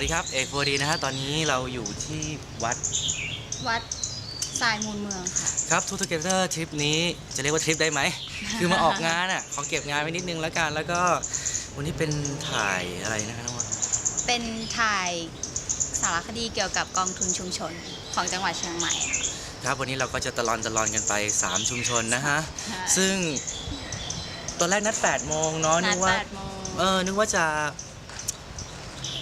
อกโฟดีนะฮะตอนนี้เราอยู่ที่วัดวัดทรายมูลเมืองค่ะครับทูทูเกเตอร์ทริปนี้จะเรียกว่าทริปได้ไหม คือมาออกงานอะขอเก็บงานไว้นิดนึงแล้วกัน แล้วก็วันนี้เป็นถ่ายอะไรนะคะน้องวะเป็นถ่ายสารคดีเกี่ยวกับกองทุนชุมชนของจังหวัดเชียงใหม่ค่ะครับวันนี้เราก็จะตะลอนตะลอนกันไป 3 ชุมชนนะฮะใช่ซึ่งตอนแรกนัด8โมงเนาะนันึดกว่าแปดโมง เออนึกว่าจะ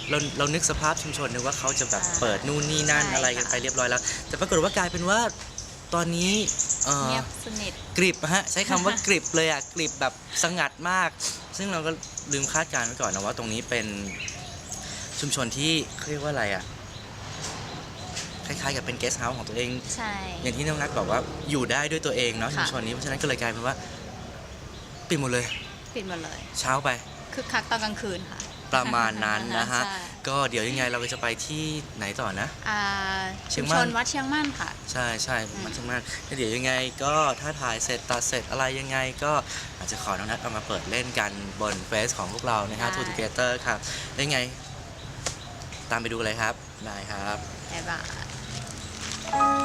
เราเรานึกสภาพชุมชนนึกว่าเขาจะแบบใช่เปิดนู่นนี่นั่นใช่อะไรกันค่ะ ไปเรียบร้อยแล้ว แต่ปรากฏว่ากลายเป็นว่าตอนนี้เออเงียบสนิท กริบฮะใช้คำว่า กริบเลยอะกริบแบบสงัดมาก ซึ่งเราก็ลืมคาดการณ์ไว้ก่อนนะว่าตรงนี้เป็นชุมชนที่เขาเรียกว่าอะไรอะคล้ายๆกับเป็นเกสต์เฮาส์ของตัวเอง ใช่ อย่างที่น้องนัทบอกว่าอยู่ได้ด้วยตัวเองเนาะค่ะ ชุมชนนี้เพราะฉะนั้นก็เลยกลายเป็นว่าปิดหมดเลย ปิดหมดเลย เช้าไป คึกคักตอนกลางคืนค่ะ ประมาณนั้นนะฮะ ใช่ ก็เดี๋ยวยังไงเราก็จะไปที่ไหนต่อนะ อ่าเชียชุงมมั่ชนนวัดเชียงมั่นค่ะ ใช่ใช่อืมมันช่างมากแล้วเดี๋ยวยังไงก็ถ้าถ่ายเสร็จตัดเสร็จอะไรยังไงก็อาจจะขอน้องนัทเอามาเปิดเล่นกันบนเฟซของพวกเรานะฮะทูทูเกเตอร์ครับแล้วยังไง ตามไปดูเลยครับ ได้ครับ บ๊ายบาย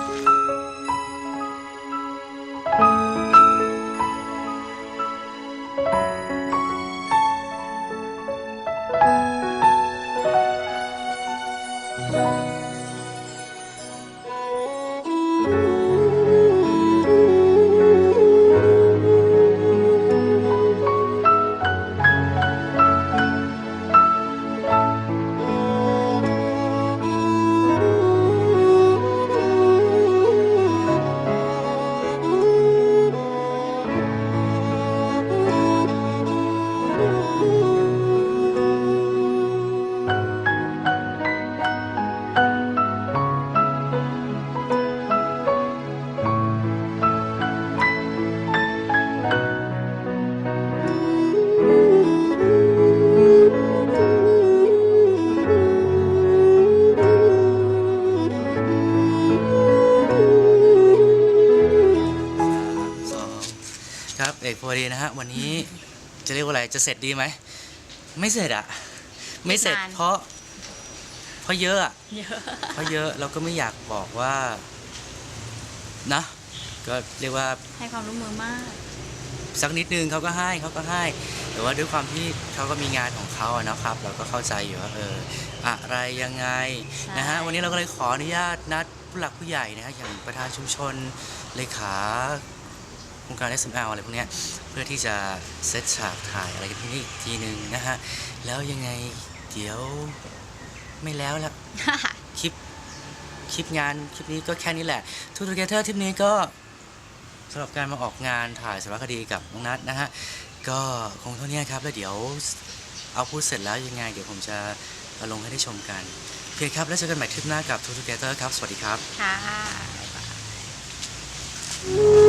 ส เอกพอดีนะฮะวันนี้จะเรียกว่าอะไรจะเสร็จดีไหมไม่เสร็จอะไม่เสร็จนานเพราะ เพราะเยอะอะเยอะเพราะเยอะเราก็ไม่อยากบอกว่านะก็เรียกว่าให้ความร่วมมือมาก สักนิดนึงเขาก็ให้เขาก็ให้แต่ว่าด้วยความที่เขาก็มีงานของเขาอะนะครับ เราก็เข้าใจอยู่ว่าเอออะไรยังไงใช่นะฮะวันนี้เราก็เลยขออนุญาตนัดผู้หลักผู้ใหญ่นะฮะอย่างประธานชุมชนเลขา โครงการ SML อะไรพวกเนี้ยเพื่อที่จะเซตฉากถ่ายอะไรกันที่นี่อีกทีหนึ่งนะฮะ แล้วยังไงเดี๋ยวไม่แล้วละ คลิป คลิปงาน คลิปนี้ก็แค่นี้แหละทูทูเกเตอร์ทริปนี้ก็สำหรับการมาออกงานถ่ายสารคดีกับน้องนัทนะฮะ ก็คงเท่านี้ครับ แล้วเดี๋ยวเอาพูดเสร็จแล้วยังไง เดี๋ยวผมจะมาลงให้ได้ชมกันโอเคครับ แล้วเจอกันใหม่ทริปหน้ากับทูทูเกเตอร์ครับ สวัสดีครับ ค่ะ